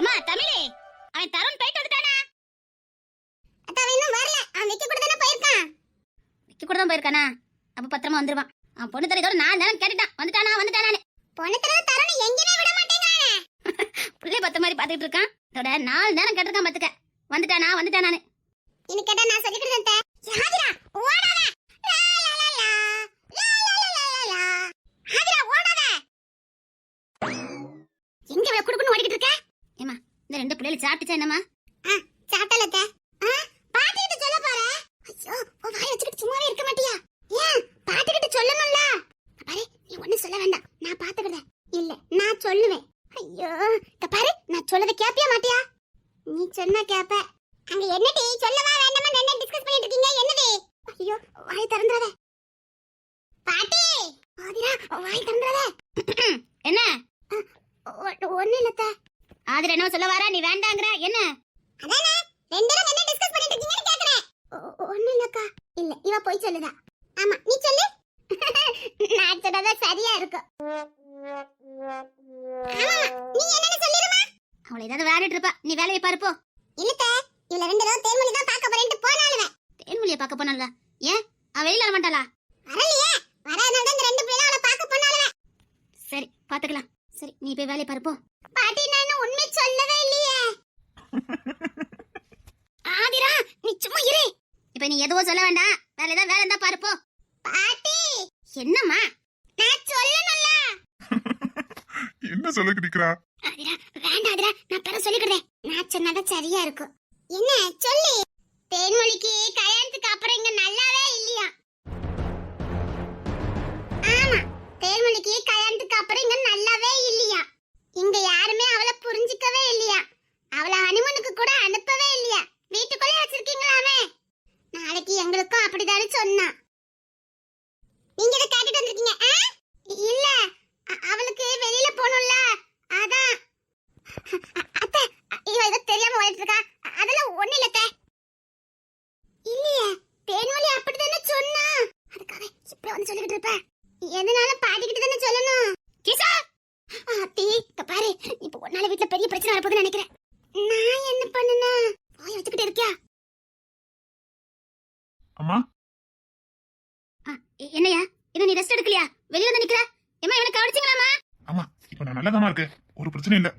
ஏமா தமிழே. அவன் தருண் போயிட்டு வந்துட்டானா? அத்த அவன் இன்னும் வரல. அவன் விக்கி கூட தானே போயிருக்கான். விக்கி கூட தான் போயிருக்கானா? அப்ப பத்திரமா வந்துருவான். அவன் பொண்ணு தர இதோட நான் நேரம் கேட்டுட்டான். வந்துட்டானா வந்துட்டானான்னு. பொண்ணு தர தருண் எங்கேயுமே விட மாட்டேங்கிறானே புள்ளே பத்த மாதிரி பாத்துக்கிட்டு இருக்கான். இதோட நாலு நேரம் கேட்டிருக்கான் பாத்துக்க வந்துட்டானா வந்துட்டானான்னு. இன்னும் கேட்டா நான் சொல்லி கொடுத்தேன் ஹாதிரா ஓடாத. எங்க இவ்வளவு குடுக்குன்னு ஓடிக்கிட்டு இருக்க? இந்த ரெண்டு பிள்ளைகள் சாப்பிட்டுச்சா என்னமா சாப்பிட்டலத்த பாட்டிக்கிட்ட சொல்ல போற. ஐயோ உன் வாய் வச்சுக்கிட்டு சும்மாவே இருக்க மாட்டியா? ஏன்? பாட்டிக்கிட்ட சொல்லணும்ல. பாரு நீ ஒண்ணும் சொல்ல வேண்டாம். நான் பாத்துக்கிறேன். இல்ல நான் சொல்லுவேன். ஐயோ இத பாரு நான் சொல்லதை கேப்பியா மாட்டியா? நீ சொன்னா கேப்ப. அங்க என்னடி? சொல்லவா வேண்டாமா? என்ன டிஸ்கஸ் பண்ணிட்டு இருக்கீங்க? என்னது? ஐயோ வாய் திறந்துறாத. பாட்டி! ஆதிரா வாய் திறந்துறாத. என்ன? ஒண்ணு இல்லத்த ஆதிர என்ன சொல்ல வரா நீ வேண்டாங்கிற. என்ன? அதானே ரெண்டு பேரும் என்ன டிஸ்கஸ் பண்ணிட்டு இருக்கீங்கன்னு கேக்குறேன். ஒண்ணு இல்லக்கா. இல்ல இவ போய் சொல்லுதா. ஆமா நீ சொல்லு. நான் சொன்னதா சரியா இருக்கும் நீ என்னன்னு சொல்லிருமா அவளை ஏதாவது விளையாடிட்டு இருப்பா. நீ வேலையை பாருப்போ இல்லத்த இவள ரெண்டு தடவை தேன்மொழி தான் பார்க்க போறேன்ட்டு போனாலுவே தேன்மொழியை பார்க்க போனல ஏன்? அவ வெளியில வர மாட்டாளா? வரலையே. வராதனால தான் இந்த ரெண்டு பிள்ளைகளும் அவளை பார்க்க போனாலுவே சரி பாத்துக்கலாம் சரி நீ போய் வேலையை பாருப்போ பாட்டி நான் உண்மை சொல்லவே இல்லையே. ஆதிரா நீ சும்மா இரு. இப்ப நீ எதுவும் சொல்ல வேண்டாம். வேற ஏதாவது வேலை இருந்தா பாருப்போ பாட்டி என்னம்மா? நான் சொல்லணும்ல. என்ன சொல்ல நிக்கிறா? ஆதிரா வேண்டாம் ஆதிரா நான் பிற சொல்லிக்கிறேன் நான் சொன்னதா சரியா இருக்கும். என்ன சொல்லு. தேன்மொழிக்கு கல்யாணத்துக்கு அப்புறம் இங்க நல்லாவே இல்லையா? ஆமா தேன்மொழிக்கு கல்யாணத்துக்கு அப்புறம் இங்க நல்லாவே இல்லையா? இங்க யாருமே அவளை புரிஞ்சுக்கவே இல்லையா? அவளை ஹனிமூனுக்கு கூட அனுப்பவே இல்லையா? வீட்டுக்குள்ளே வச்சிருக்கீங்களாமே? நாளைக்கு எங்களுக்கும் அப்படிதானே சொன்னா. நீங்க இதை கேட்டுட்டு வந்திருக்கீங்க இல்ல அவளுக்கு வெளியில போகணும்ல அதான். அத்தை இவ ஏதோ தெரியாம ஓடிட்டு இருக்கா அதெல்லாம் ஒண்ணு இல்ல அத்தை. இல்லையே தேன்மொழி அப்படித்தானே சொன்னா? அதுக்காக இப்படி வந்து சொல்லிக்கிட்டு இருப்பேன் எதனால பாடிக்கிட்டு தானே சொல்லணும் கிசா அத்தி இத பாரு இப்ப ஒன்னால வீட்ல பெரிய பிரச்சனை வரப்போகுதுன்னு நினைக்கிறேன் நான் என்ன பண்ணுனா வாய் வச்சுக்கிட்டு இருக்கியா அம்மா ஆ, எ- என்னய்யா இன்னும் நீ ரெஸ்ட் எடுக்கலையா வெளியில வந்து நிக்கிற ஏமா இவனை கவனிச்சிங்களாமா அம்மா இப்ப நான் நல்லதாமா இருக்கேன் ஒரு பிரச்சனை இல்ல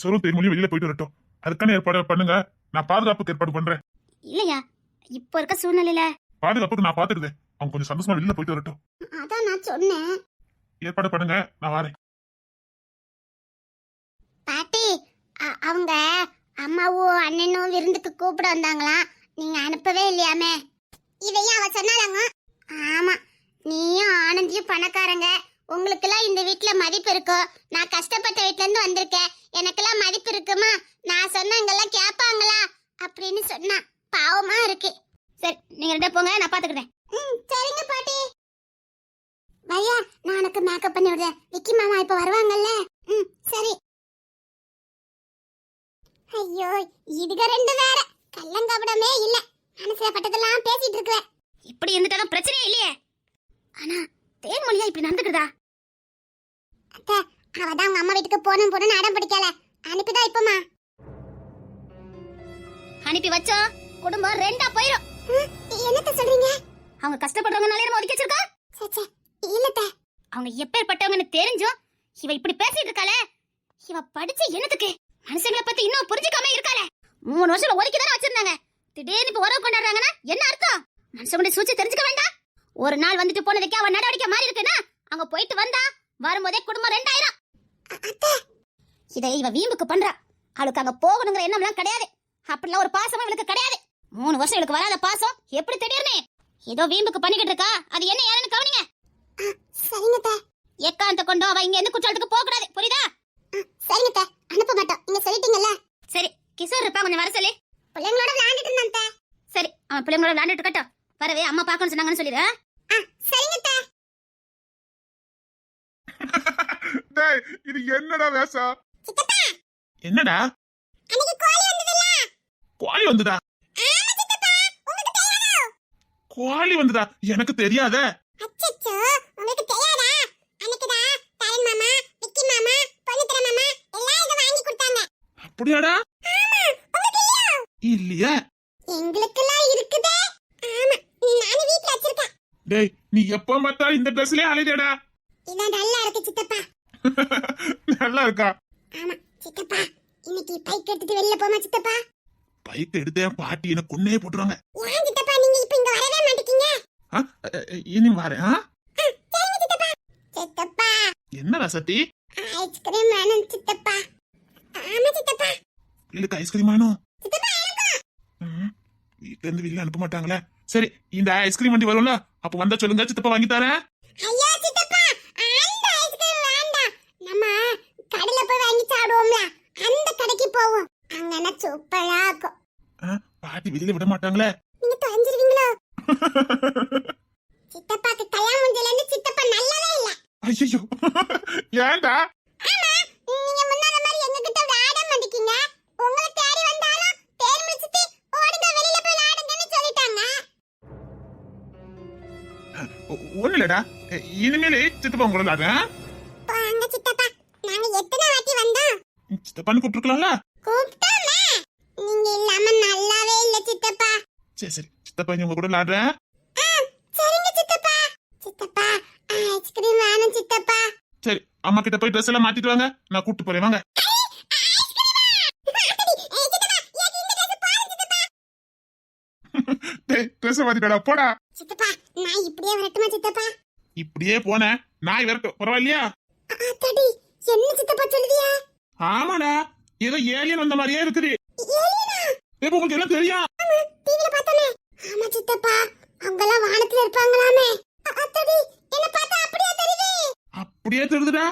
கிஷோரும் தேன்மொழியும் வெளியில போயிட்டு வரட்டும். அதுக்கான ஏற்பாடு பண்ணுங்க. நான் பாதுகாப்புக்கு ஏற்பாடு பண்றேன். இல்லையா? இப்போ இருக்க சூழ்நிலையில? பாதுகாப்புக்கு நான் பாத்துக்கிறேன் அவங்க கொஞ்சம் சந்தோஷமா வெளியில போயிட்டு வரட்டும். அதான் நான் சொன்னேன். ஏற்பாடு பண்ணுங்க. நான் வரேன். பாட்டி அவங்க அம்மாவும் அண்ணனும் விருந்துக்கு கூப்பிட வந்தாங்களாம் நீங்க அனுப்பவே இல்லையாமே? இதையும் அவ சொன்னாலாங்க ஆமா. நீயும் ஆனந்தியும் பணக்காரங்க. உங்களுக்கெல்லாம் இந்த வீட்ல மதிப்பு இருக்கும் நான் கஷ்டப்பட்ட வீட்ல இருந்து வந்திருக்கேன். எனக்கெல்லாம் மதிப்பு இருக்குமா? நான் சொன்னவங்கெல்லாம் கேட்பாங்களா? அப்படின்னு சொன்னா பாவமா இருக்கு. சரி நீங்க ரெண்டே போங்க நான் பாத்துக்கிறேன். ம் சரிங்க பாட்டி. பையா நான் உனக்கு மேக்கப் பண்ணி விடுறேன். விக்கி மாமா இப்ப வருவாங்கல்ல? ம் சரி. ஐயோ இதுக ரெண்டு வேற. கள்ளங்கபடமே இல்ல. மனசுல பட்டதெல்லாம் பேசிட்டு இருக்குவேன். இப்படி இருந்துட்டாலும் பிரச்சனையே இல்லையே. ஆனா தேன்மொழியா இப்படி நடந்துக்கிறதா அத்தை அவதான் அவங்க அம்மா வீட்டுக்கு போகணும் போகணும்னு அடம் பிடிக்கல. அனுப்பிதான் இப்பமா. அனுப்பி வச்சோம் குடும்பம் ரெண்டா போயிரும். என்னத்த சொல்றீங்க? அவங்க கஷ்டப்படுறவங்கனாலே நம்ம ஒதுக்கி வச்சிருக்கோம் சே சே இல்லத்த. அவங்க எப்பேற்பட்டவங்கன்னு தெரிஞ்சும் இவ இப்படி பேசிட்டு இருக்காளே. இவ படிச்சு என்னத்துக்கு? மனுஷங்களை பத்தி இன்னும் புரிஞ்சுக்காம இருக்காளே. மூணு வருஷம் ஒதுக்கி தானே வச்சிருந்தாங்க. திடீர்னு இப்ப உறவு கொண்டாடுறாங்கன்னா என்ன அர்த்தம்? மனுஷங்களுடைய சூழ்ச்சி தெரிஞ்சுக்க வேண்டாம். ஒரு நாள் வந்துட்டு போனதுக்கு அவன் நடவடிக்கை மாறி இருக்குன்னா அங்க போயிட்டு வந்தா வரும்போதே குடும்பம் ரெண்டாயிரம். இதை இவ வீம்புக்கு பண்றா. அவளுக்கு அங்க போகணுங்கிற எண்ணம்லாம் கிடையாது. அப்படிலாம் ஒரு பாசமும் இவளுக்கு கிடையாது. மூணு வருஷம் இவளுக்கு வராத பாசம் எப்படி திடீர்னு? ஏதோ வீம்புக்கு பண்ணிக்கிட்டு இருக்கா? அது என்ன ஏன்னு கவனிங்க. சரிங்க எக்காந்த கொண்டு அவ இங்க எந்த குற்றாலத்துக்கு போக கூடாது புரியுதா சரிங்க அனுப்ப மாட்டோம். நீங்க சொல்லிட்டீங்கல்ல? சரி கிஷோர் இருப்பா கொஞ்சம் வர சொல்லி. பிள்ளைங்களோட விளையாண்டுட்டு இருந்தான். சரி அவன் பிள்ளைங்களோட விளையாண்டுட்டு இருக்கட்டும். வரவே அம்மா பார்க்கணும்னு சொன்னாங்கன்னு சொல்லிடு இது என்னடா வேஷம் சித்தப்பா! என்னடா? கோழி வந்துதா? கோழி வந்துதா? எனக்கு தெரியாதே. அப்படியாடா? இல்லையா? எங்களுக்கெல்லாம் இருக்குதே. ஆமா நானும் வீட்ல வச்சிருக்கேன். டேய் நீ எப்ப பார்த்தாலும் இந்த ட்ரெஸ்லயே அலைதேடா இதான் நல்லா இருக்கு சித்தப்பா. நல்லா இருக்கா ஆமா சித்தப்பா. இன்னைக்கு பைக் எடுத்துட்டு வெளில போமா சித்தப்பா? பைக் எடுத்தேன் பாட்டி எனக்கு கொன்னே போட்டுருவாங்க. ஏன் சித்தப்பா நீங்க இப்ப இங்க வரவே அ, இனி வரேன் சித்தப்பா. சித்தப்பா. என்னடா சத்தி ஐஸ்கிரீம் வேணும் சித்தப்பா. ஆமா சித்தப்பா. பிள்ளைக்கு ஐஸ்கிரீம் வேணும்? வீட்ல இருந்து வெளியில அனுப்ப மாட்டாங்களே. சரி இந்த ஐஸ்கிரீம் வண்டி வரும்ல? அப்ப வந்தா சொல்லுங்க சித்தப்பா வாங்கி தரேன். ஐயா சித்தப்பா அந்த ஐஸ்கிரீம் வேண்டாம் நம்ம கடையில போய் வாங்கி சாப்பிடுவோம்ல. அந்த கடைக்கு போவோம். அங்கன சூப்பரா இருக்கும். பாட்டி வெளியில விட மாட்டாங்களே? நீங்க தொலைஞ்சிருவீங்களோ? சித்தப்பாக்கு கல்யாணம் முடிஞ்சதுல இருந்து சித்தப்பா நல்லாவே இல்ல. ஐயோ ஏன்டா? ஆமா நீங்க முன்னால மாதிரி எங்க கிட்ட விளையாட மாட்டீங்க உங்களை தேடி வந்தாலும் தேர் முடிச்சிட்டு ஓடுங்க வெளியில போய் விளையாடுங்கன்னு சொல்லிட்டாங்க. ஒண்ணு இல்லடா இனிமேலே சித்தப்பா உங்களை விளையாடுறேன் போங்க சித்தப்பா நாங்க எத்தனை வாட்டி வந்தோம் சித்தப்பான்னு கூப்பிட்டுருக்கலாம்ல? கூப்பிட்டோமே. நீங்க இல்லாம நல்லாவே இல்ல சித்தப்பா. சரி சரி. சித்தப்பா இங்க உங்க கூட விளையாடுறேன். சரிங்க சித்தப்பா. சித்தப்பா ஐஸ்கிரீம் வேணும் சித்தப்பா. சரி அம்மா கிட்ட போய் ட்ரெஸ் எல்லாம் மாத்திட்டு வாங்க. நான் கூப்பிட்டு போறேன் வாங்க. ட்ரெஸ் மாத்திட்டடா போடா. சித்தப்பா நான் இப்படியே வரட்டுமா சித்தப்பா? இப்படியே போனேன். நாய் விரட்டும் பரவாயில்லையா? என்ன சித்தப்பா சொல்லுதியா? ஆமாடா ஏதோ ஏலியன் வந்த மாதிரியே இருக்குது. இப்ப உங்களுக்கு எல்லாம் தெரியும்? டிவில பார்த்தோமே. ஆமா சித்தப்பா அவங்கெல்லாம் வானத்துல இருப்பாங்களாமே. அ- அத்தாடி என்ன பார்த்தா அப்படியே தெரியுது. அப்படியே தெரியுதுடா.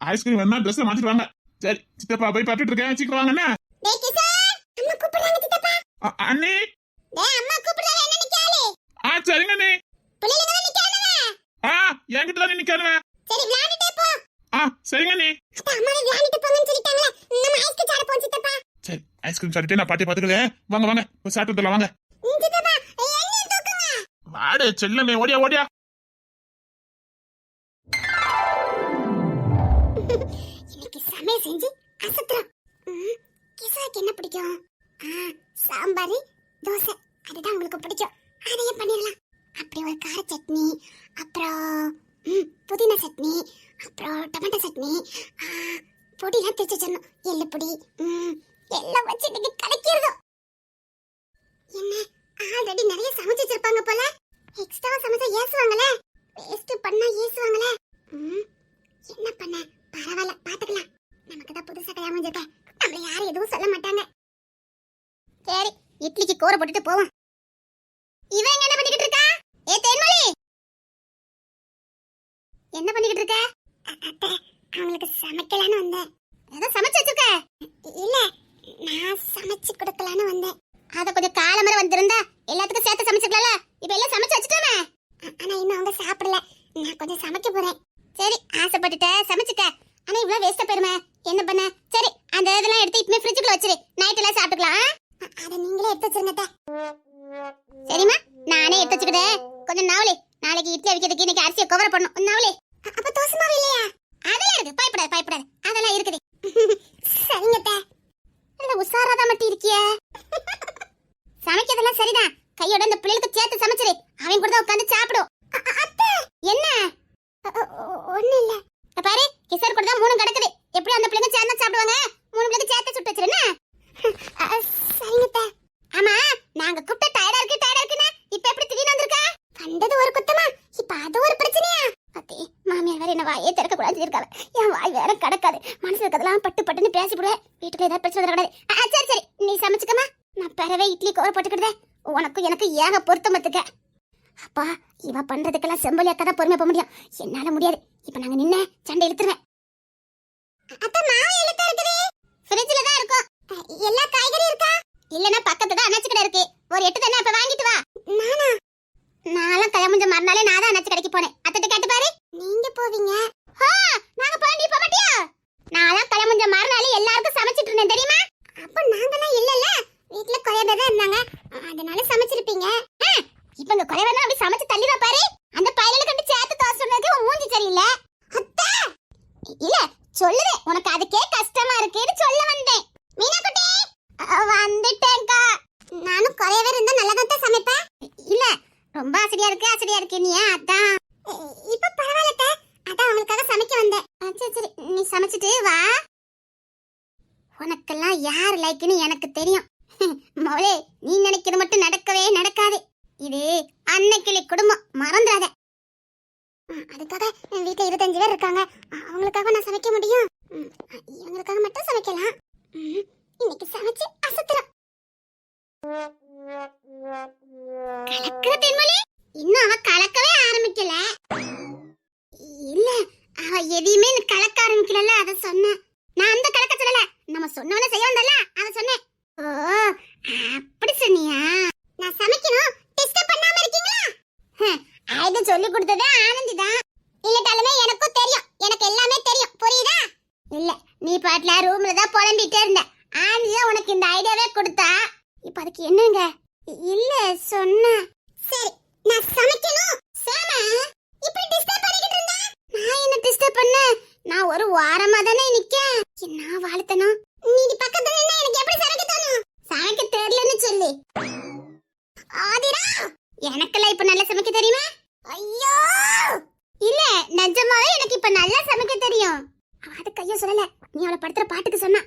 ஐஸ்கிரீம் வேணா ட்ரெஸ் மாத்திட்டு வாங்க. சரி சித்தப்பா போய் பார்த்துட்டு இருக்கேன். சீக்கிரம் வாங்கண்ணே டேய் கிஷோர் அம்மா கூப்பிடுறாங்க சித்தப்பா. அ- அண்ணே. டேய் அம்மா கூப்பிடுறாங்க என்னன்னு கேளு ஆ சரிங்க அண்ணே. பிள்ளைங்க தான் நிக்கானவே ஆ என்கிட்ட தான் சரி விளையாடிட்டே ஆ சரிங்க அண்ணே அப்ப அம்மா விளையாடிட்டு போங்கன்னு சொல்லிட்டாங்களே. நம்ம ஐஸ்க்கு சாட சரி ஐஸ்கிரீம் சாப்பிட்டு நான் பாட்டி பாத்துக்கிறேன் வாங்க வாங்க போய் சாப்பிட்டு வந்துடலாம் வாங்க. சித்தப்பா என்னையும் தூக்குங்க. வாடு செல்லமே ஓடியா ஓடியா. இன்னைக்கு சமையல் செஞ்சு அசத்துறோம் ம், கிஷோருக்கு என்ன பிடிக்கும்? சாம்பார் தோசை. அதுதான் உங்களுக்கு பிடிக்கும். அதையே பண்ணிடலாம். அப்படி ஒரு கார சட்னி அப்புறம் புதினா சட்னி அப்புறம் டொமேட்டோ சட்னி ஆ, பொடிலாம் தேய்ச்சி வச்சிடணும். எள்ளு பொடி ம், எல்லாம் வச்சு இன்னைக்கு கலக்கிடுதோ என்ன ஆல்ரெடி நிறைய சமைச்சு வச்சிருப்பாங்க போல. எக்ஸ்ட்ரா சமைச்சா ஏசுவாங்களே வேஸ்ட் பண்ணா ஏசுவாங்களே ம், என்ன பண்ண? பரவாயில்ல பாத்துக்கலாம். நமக்கு தான் புதுசா கல்யாணம் வந்திருக்க நம்மள யாரும் எதுவும் சொல்ல மாட்டாங்க. சரி இட்லிக்கு கூரை போட்டுட்டு போவோம் இவன் என்ன பண்ணிக்கிட்டு இருக்கா ஏ தேன்மொழி என்ன பண்ணிக்கிட்டு இருக்க அ- அத்தை அவங்களுக்கு சமைக்கலான்னு வந்தேன் ஏதோ சமைச்சு வச்சிருக்க இல்ல நான் சமைச்சு கொடுக்கலான்னு வந்தேன் அத கொஞ்சம் காலமர வந்திருந்தா எல்லாத்துக்கும் சேர்த்து சமைச்சிக்கலாம்ல இப்ப எல்லாம் சமைச்சு வச்சுட்டோமே ஆனா இன்னும் அவங்க சாப்பிடல நான் கொஞ்சம் சமைக்க போறேன் சரி ஆசைப்பட்டுட்ட சமைச்சுட்ட ஆனா வேஸ்ட் என்ன பண்ண சரி அந்த இதெல்லாம் எடுத்து இப்பமே ஃப்ரிட்ஜுக்குள்ள வச்சிரு நைட் எல்லாம் சாப்பிட்டுக்கலாம் ஆ? அ- அத நீங்களே எடுத்து வச்சிருங்கட்ட சரிம்மா நானே எடுத்து வச்சுக்கிட்டேன் கொஞ்சம் நாவலே நாளைக்கு இட்லி அவிக்கிறதுக்கு இன்னைக்கு அரிசியை கவர் பண்ணும் நாவலே அப்ப தோசை மாவு இல்லையா அதெல்லாம் இருக்கு பயப்படாத பயப்படாத அதெல்லாம் இருக்குது சரிங்கட்ட என்ன உஷாரா தான் மட்டும் இருக்கிய சமைக்கிறதெல்லாம் சரிதான் கையோட இந்த பிள்ளைகளுக்கு சேர்த்து சமைச்சிரு அவன் கூட தான் உட்காந்து சாப்பிடும் அத்தை என்ன ஒண்ணு இல்ல அ பாரு கிசர் கூட தான் மூணு கிடக்குது எப்படி அந்த பிள்ளைங்க சேர்ந்து சாப்பிடுவாங்க மூணு பிள்ளைங்க சேர்த்து சுட்டு வச்சிருன்னு சரிங்கத்த ஆமா நாங்க கூப்பிட்ட டயர்டா இருக்கு டயர்டா இருக்குன்னா இப்ப எப்படி திடீர்னு வந்திருக்கா வந்தது ஒரு குத்தமா இப்ப அது ஒரு பிரச்சனையா அத்தி மாமியார் வேற என்ன வாயே என் வாய் வேற கிடக்காது. மனசு இருக்கிறதெல்லாம் பட்டு பட்டுன்னு பேசிவிடுவேன் வீட்டுக்கு ஏதாவது பிரச்சனை வரக்கூடாது சரி சரி. நீ சமைச்சுக்கமா நான் பிறவே இட்லி கோர போட்டுக்கிட்டேன் உனக்கும் எனக்கு ஏக பொருத்தம் பத்துக்க. அப்பா இவ பண்றதுக்கெல்லாம் செம்பலி அக்கா தான் பொறுமை போக முடியும். என்னால முடியாது. இப்ப நாங்க நின்ன சண்டை இழுத்துருவேன் அப்ப மாவு எழுத்த இருக்குது ஃப்ரிட்ஜ்ல தான் இருக்கும் எல்லா காய்கறியும் இருக்கா இல்லனா பக்கத்துல தான் அணைச்சு கடை இருக்கு ஒரு எட்டு தானே அப்ப வாங்கிட்டு வா நானா நான்லாம் கல்யாணம் முடிஞ்ச மறுநாளே நான் தான் அணைச்சு கடைக்கு போனேன் அத்தட்ட கேட்டு பாரு நீங்க போவீங்க நாங்க போய் நீ போக மாட்டியா நான்லாம் கல்யாணம் முடிஞ்ச மறுநாளே எல்லாருக்கும் சமைச்சிட்டு இருந்தேன் தெரியுமா அப்ப நாங்கலாம் இல்லல வீட்ல குறையதா தான் இருந்தாங்க அதனால சமைச்சிருப்பீங்க இப்ப இங்க குறைவா அப்படி சமைச்சு தள்ளிடுவா பாரு அந்த பையல கண்டு சேர்த்து தோசை சொன்னதுக்கு உன் மூஞ்சி சரியில்லை அத்தை இல்ல சொல்லுறேன் உனக்கு அதுக்கே கஷ்டமா இருக்குன்னு சொல்ல வந்தேன் இருக்க நீ அதான் இ- இப்ப பரவாயில்ல அதான் அவங்களுக்காக சமைக்க வந்தேன் ஆ, சரி சரி நீ சமைச்சிட்டு வா உனக்கெல்லாம் யார் லைக்குன்னு எனக்கு தெரியும். மோளே நீ நினைக்கிறது மட்டும் நடக்கவே நடக்காது. இது அன்னைக்கிளி குடும்பம். மறந்துடாத. அதுக்காக என் வீட்டில் இருபத்தஞ்சு பேர் இருக்காங்க. அவங்களுக்காக நான் சமைக்க முடியும்? இவங்களுக்காக மட்டும் சமைக்கலாம். இன்னைக்கு சமைச்சு அசத்துறோம் கலக்கிற தென்மொழி இன்னும் அவ கலக்கவே ஆரம்பிக்கல. இல்ல அவ எதையுமே கலக்க ஆரம்பிக்கல அத சொன்னேன். No le seguían தெரியலன்னு ஆதிரா எனக்கெல்லாம் இப்ப நல்லா சமைக்க தெரியுமா? ஐயோ! இல்ல நிஜமாவே எனக்கு இப்ப நல்லா சமைக்க தெரியும். அதுக்கு அது கைய சொல்லல. நீ அவளை படுத்துற பாட்டுக்கு சொன்னா.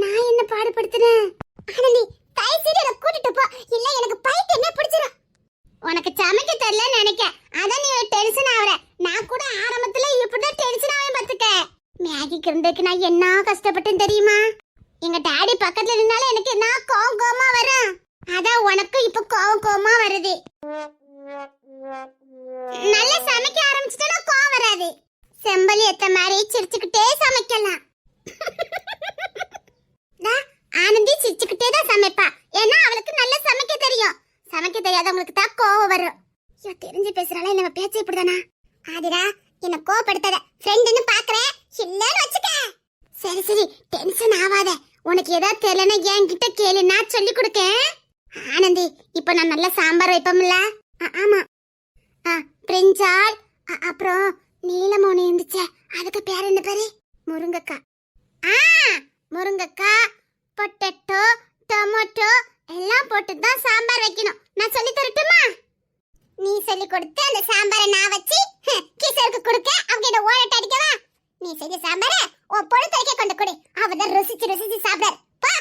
நான் என்ன பாடுபடுத்துறேன்? ஆனந்தி தயவு செய்து என்ன கூட்டிட்டு போ. இல்ல எனக்கு பைத்தியமே பிடிச்சிரும்? உனக்கு சமைக்க தெரியலன்னு நினைக்க அதான் நீ டென்ஷன் ஆவற. நான் கூட ஆரம்பத்துல இப்படிதான் டென்ஷன் ஆவேன் பாத்துக்க மேகி கிண்டதுக்கு நான் என்ன கஷ்டப்பட்டேன் தெரியுமா? எங்க டாடி பக்கத்துல நின்னால எனக்கு என்ன கோவம் கோவமா வரும்? அதான் உனக்கு இப்ப கோவம் கோவமா வருது நல்லா சமைக்க ஆரம்பிச்சுட்டா கோவம் வராது செம்பலி எத்த மாதிரி சிரிச்சுக்கிட்டே சமைக்கலாம் டா, ஆனந்தி சிரிச்சுக்கிட்டே தான் சமைப்பா ஏன்னா அவளுக்கு நல்லா சமைக்க தெரியும் சமைக்க தெரியாதவங்களுக்கு தான் கோவம் வரும் ஐயோ தெரிஞ்சு பேசுறாளா நம்ம பேச்சு இப்படிதானா ஆதிரா என்ன கோவப்படுத்தாத ஃப்ரெண்டுன்னு பாக்குறேன் இல்லன்னு வச்சுக்க சரி சரி டென்ஷன் ஆகாத உனக்கு ஏதாவது தெரியலன்னா என்கிட்ட கேளு நான் சொல்லி கொடுக்கேன் ஆனந்தி இப்போ நான் நல்ல சாம்பார் வைப்போம்ல ஆ- ஆமா ஆ பிரிஞ்சால் அ- அப்புறம் நீலமோனி இருந்துச்சே அதுக்கு பேர் என்ன பேரு? முருங்கக்காய் ஆ முருங்கக்காய் பொட்டேட்டோ டொமேட்டோ எல்லாம் போட்டு தான் சாம்பார் வைக்கணும். நான் சொல்லி தரட்டுமா? நீ சொல்லி கொடுத்து அந்த சாம்பாரை நான் வச்சு கிசருக்கு கொடுக்க அவங்க என்ன ஓரட்ட அடிக்கவா? நீ செஞ்ச சாம்பார உன் பொழுது வைக்க கொண்டு கொடு. அவதான் ருசிச்சு ருசிச்சு சாப்பிடாரு. பா.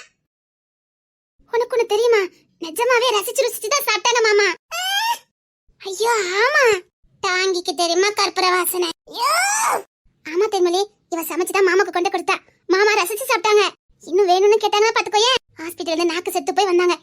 உனக்கு ஒண்ணு தெரியுமா? நிஜமாவே ரசிச்சு ருசிச்சு தான் சாப்பிட்டாங்க மாமா. ஐயோ ஆமா. தாங்கிக்கு தெரியுமா கற்பூர வாசனை ஐயோ! ஆமா தென்மொழி இவ சமைச்சுதான் மாமாக்கு கொண்டு கொடுத்தா. மாமா ரசிச்சு சாப்பிட்டாங்க. இன்னும் வேணும்னு கேட்டாங்க பாத்துக்கோயே. ஹாஸ்பிட்டல்ல நாக்கு செத்து போய் வந்தாங்க.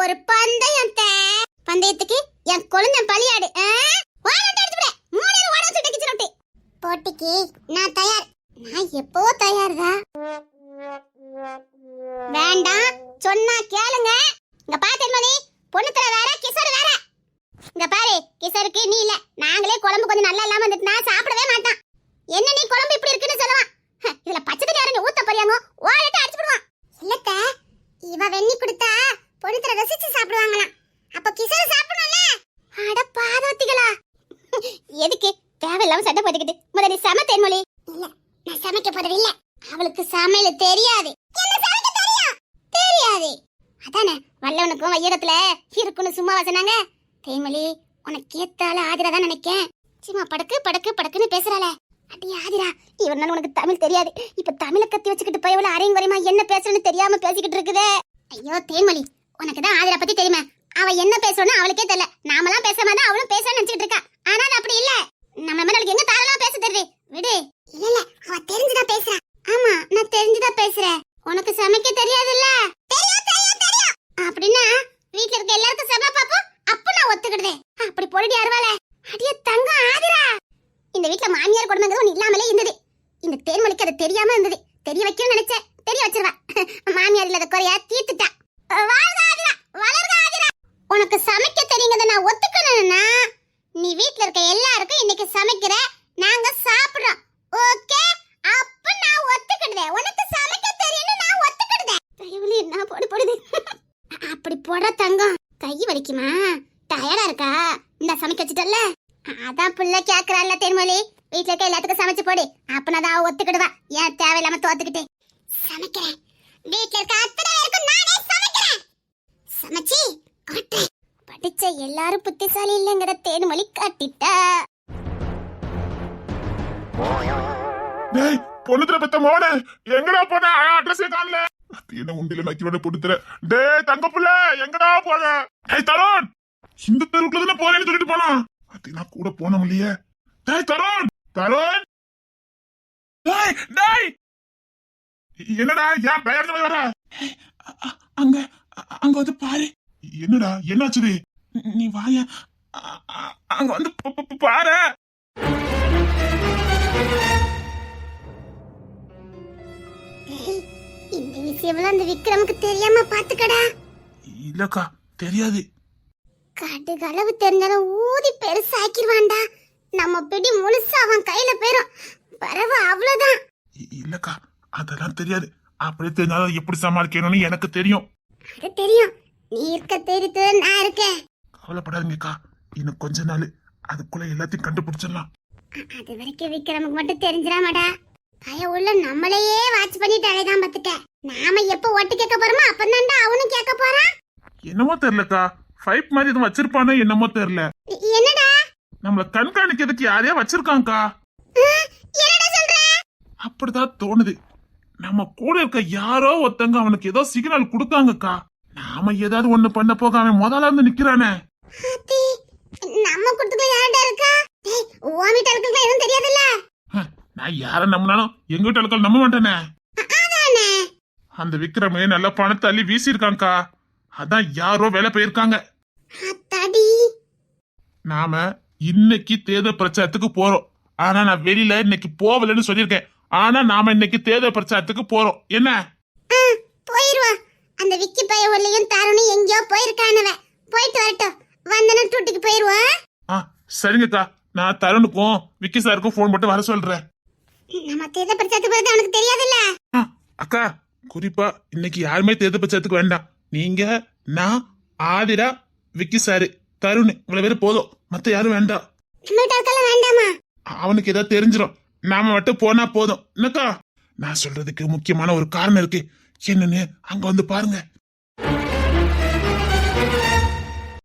ஒரு பந்தயம் பந்தயத்துக்கு என் குழந்தை பலியாடு ஓட போட்டிக்கு நான் தயார். நான் எப்போ தயார்தா வேண்டாம் சொன்னா கேளுங்க. இங்க பாத்து மணி பொண்ணு தர வேற கிசர் வேற. இங்க பாரு கிசருக்கு நீ இல்ல. நாங்களே குழம்பு கொஞ்சம் நல்லா இல்லாம வந்துட்டுனா சாப்பிடவே மாட்டான். என்ன நீ குழம்பு இப்படி இருக்குன்னு சொல்லுவான்? இதுல பச்சை தண்ணி யாரும் ஊத்த போறியாங்க? ஓடிட்டு அடிச்சு விடுவான் இல்லத்த இவ வெண்ணி கொடுத்தா பொண்ணு ரசிச்சு சாப்பிடுவாங்களாம். அப்ப கிசர் சாப்பிடணும்ல? அட பாதவத்திகளா எதுக்கு? தேவையில்லாம சண்டை போட்டுக்கிட்டு. முதல்ல நீ சம தேன்மொழி இல்ல நான் சமைக்க போறது இல்ல. அவளுக்கு சமையல் தெரியாது. என்ன சமைக்க தெரியும்? தெரியாது. அதானே வல்லவனுக்கும் வையகத்துல இருக்குன்னு சும்மா வசனாங்க தேன்மொழி உனக்கு ஏத்தால ஆதிரா தான் நினைக்கேன். சும்மா படக்கு படக்கு படக்குன்னு பேசுறாள. அடி ஆதிரா இவனால உனக்கு தமிழ் தெரியாது. இப்ப தமிழ கத்தி வச்சுக்கிட்டு போய் இவ்வளவு அரையும் குறையுமா? என்ன பேசுறேன்னு தெரியாம பேசிக்கிட்டு இருக்குதே. ஐயோ தேன்மொழி உனக்கு தான் ஆதிரா பத்தி தெரியுமா. அவ என்ன பேசுறோன்னு அவளுக்கே தெரியல. நாமெல்லாம் பேச மாதிரி அவளும் பேச நினைச்சிட்டு இருக்கா. ஆனா அது அப்படி இல்ல. நம்ம மேல எங்க தாராளமா பேச தெரியுது? விடு. இல்ல இல்ல. அவ தெரிஞ்சுதான் பேசுறா. ஆமா நான் தெரிஞ்சுதான் பேசுறேன். உனக்கு சமைக்க தெரியாதுல்ல? அப்படின்னா வீட்ல இருக்க எல்லாருக்கும் சம பாப்போம். அப்ப நான் ஒத்துக்கிடுதே அப்படி பொருடி அருவால அடிய தங்கம் ஆதிரா. இந்த வீட்ல மாமியார் குடும்பங்கிறது ஒண்ணு இல்லாமலே இருந்தது. இந்த தேன்மொழிக்கு அது தெரியாம இருந்தது. தெரிய வைக்கணும்னு நினைச்சேன். தெரிய வச்சிருவா. மாமியார் இல்லாத குறையா தீர்த்துட்டா. வாழ்க! உனக்கு சமைக்க தெரியுங்கத நான் ஒத்துக்கிடனும்னா நீ வீட்டுல இருக்க எல்லாருக்கும் இன்னைக்கு சமைக்கிற நாங்க சாப்பிடுறோம். ஓகே அப்ப நான் ஒத்துக்கிடுவேன். உனக்கு சமைக்க தெரியும்னு நான் ஒத்துக்கிடுவேன். தயவுல என்ன போடு போடுது அப்படி போட தங்கம். கை வலிக்குமா? டயர்டா இருக்கா? இந்த சமைக்க வச்சுட்டல அதான் புள்ள கேக்குறாள்ல தென்மொழி. வீட்ல இருக்க எல்லாத்துக்கும் சமைச்சு போடு. அப்பனா தான் ஒத்துக்கிடுவா ஏன் தேவையில்லாம தோத்துக்கிட்டு சமைக்கிறேன். வீட்ல இருக்க அத்தனை பேருக்கும் நானே சமைச்சி காட்டுறேன் படிச்ச எல்லாரும் புத்திசாலி இல்லைங்கிற தேன்மொழி காட்டிட்டா. டேய் பொண்ணுத்துல பெத்த மோனே. எங்கடா போன? அட்ரஸே காணல. அது என்ன உண்டில நக்கியோட பொண்ணுத்துல டேய் தங்க புள்ள எங்கடா போன டேய் தருண்! இந்த தெருவுக்குள்ள தானே போறேன்னு சொல்லிட்டு போனா? அது நான் கூட போனோம் இல்லையே. டேய் தருண்! தருண்! டேய் டேய்! என்னடா ஏன் பெயர்ந்து வர? அங்க அங்க வந்து பாரு. என்னடா என்னாச்சு நீ வாய. அங்க வந்து பாரு. இந்த விஷயம்லாம் அந்த விக்ரமுக்கு தெரியாம பாத்துக்கடா. இல்லக்கா தெரியாது. கடுகளவு தெரிஞ்சாலும் ஊதி பெருசாக்கிடுவான்டா நம்ம பிடி முழுசா அவன் கையில போயிரும். பரவ அவ்வளவுதான். இல்லக்கா அதெல்லாம் தெரியாது. அப்படி தெரிஞ்சாலும் எப்படி சமாளிக்கணும்னு எனக்கு தெரியும். அது தெரியும். நீ இருக்க தெரித்து நான் இருக்கேன். கவலைப்படாதீங்கக்கா. இன்னும் கொஞ்ச நாள். அதுக்குள்ள எல்லாத்தையும் கண்டுபிடிச்சிடலாம். அது வரைக்கும் விக்ரமுக்கு மட்டும் தெரிஞ்சிடாமடா. பய உள்ள நம்மளையே வாட்ச் பண்ணிட்டு அழைதான் பாத்துக்க நாம எப்ப ஒட்டு கேட்க போறோமோ அப்பந்தாண்டா அவனும் கேட்க போறான். என்னமோ தெரியலக்கா. ஃபைட் மாதிரி எதுவும் வச்சிருப்பானோ என்னமோ தெரியல. என்னடா? நம்மள கண்காணிக்கிறதுக்கு யாரையா வச்சிருக்காங்கக்கா? அப்படிதான் தோணுது. நம்ம கூட இருக்க யாரோ ஒருத்தங்க அவனுக்கு ஏதோ சிக்னல் கொடுத்தாங்கக்கா. நாம ஏதாவது ஒண்ணு பண்ண போக அவன் முதல்ல இருந்து நிக்கிறானே. நம்ம குடுத்துக்குள்ள யார்டா இருக்கா? ஓமிட்ட இருக்குங்களா எதுவும் தெரியாதுல்ல? நான் யார நம்பினாலும் எங்க வீட்டு ஆட்கள் நம்ப மாட்டேனே. அந்த விக்ரமே நல்ல பணத்தை அள்ளி வீசியிருக்காங்கக்கா அதான் யாரோ வேலை போயிருக்காங்க. நாம இன்னைக்கு தேர்தல் பிரச்சாரத்துக்கு போறோம். ஆனா நான் வெளியில இன்னைக்கு போகலன்னு சொல்லியிருக்கேன். ஆனா நாம இன்னைக்கு தேர்தல் பிரச்சாரத்துக்கு போறோம். என்ன? ஆ, போயிருவா. அந்த விக்கி பைய உள்ளயும் தருணும் எங்கேயோ போயிருக்கானவ. போயிட்டு வரட்டும். வந்தன டூட்டிக்கு போயிருவா. ஆ சரிங்கக்கா. நான் தருணுக்கும் விக்கி சாருக்கும் ஃபோன் போட்டு வர சொல்றேன். நம்ம தேத பிரச்சாரத்துக்கு போறது அவனுக்கு தெரியாதுல்ல. அக்கா குறிப்பா இன்னைக்கு யாருமே தேர்தல் பிரச்சாரத்துக்கு வேண்டாம். நீங்க நான் ஆதிரா விக்கி சாரு தருண் இவ்வளவு பேர் போதும். மத்த யாரும் வேண்டாம். வேண்டாமா? அவனுக்கு ஏதாவது தெரிஞ்சிடும் நாம மட்டும் போனா போதும். என்னக்கா? நான் சொல்றதுக்கு முக்கியமான ஒரு காரணம் இருக்கு. என்னன்னு அங்க வந்து பாருங்க.